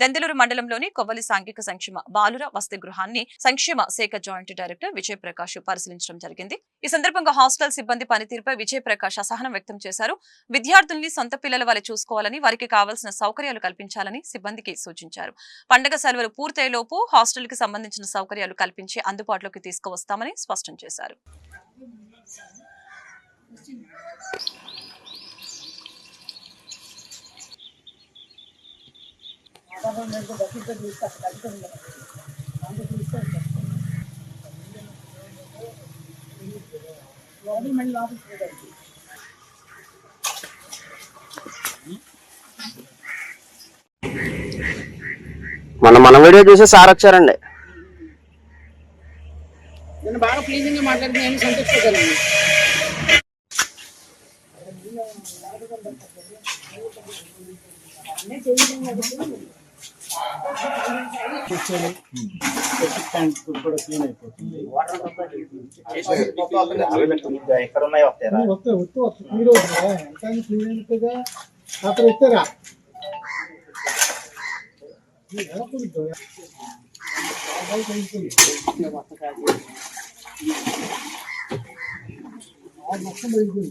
దెందలూరు మండలంలోని కొవ్వలి సాంఘిక సంక్షేమ బాలుర వసతి గృహాన్ని సంక్షేమ శాఖ జాయింట్ డైరెక్టర్ విజయప్రకాష్ పరిశీలించడం జరిగింది. ఈ సందర్భంగా హాస్టల్ సిబ్బంది పనితీరుపై విజయప్రకాష్ అసహనం వ్యక్తం చేశారు. విద్యార్థుల్ని సొంత పిల్లల వలె చూసుకోవాలని వారికి కావాల్సిన సౌకర్యాలు కల్పించాలని సిబ్బందికి సూచించారు. పండగ సెలవులు పూర్తయ్యేలోపు హాస్టల్కి సంబంధించిన సౌకర్యాలు కల్పించి అందుబాటులోకి తీసుకువస్తామని స్పష్టం చేశారు. మన మన వీడియో చూసి సార్ వచ్చారండి. నేను బాగా ప్లీజింగ్గా మాట్లాడితే నేను సంతోషించగలను అయినట్టుగా అక్కడ ఇస్తారా? ఎలా కుదురుతుంది మొత్తం పెరుగుతుంది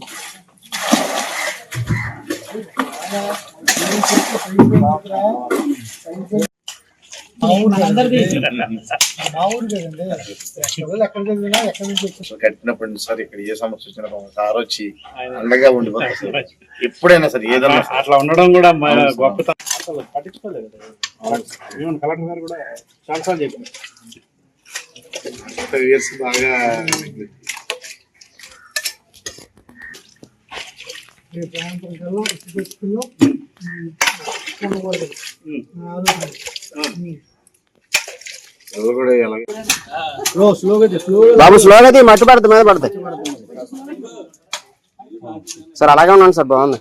ఎక్కడి నుంచి సార్ ఇక్కడ ఏ సమస్య వచ్చినా సార్ వచ్చి అండగా ఉండిపోతారు. ఎప్పుడైనా సరే ఏదన్నా సార్. అట్లా ఉండడం కూడా. గొప్పతనం అసలు పట్టించుకోలేదు కలెక్టర్ గారు కూడా చాలాసార్లు చెప్పారు ఫైవ్ ఇయర్స్ బాగా సాయంత్రం కల్లా బాబు స్లోగా తీ, మట్టి పడుతుంది మీద పడతాయి సార్ అలాగే ఉన్నాను సార్ బాగుంది.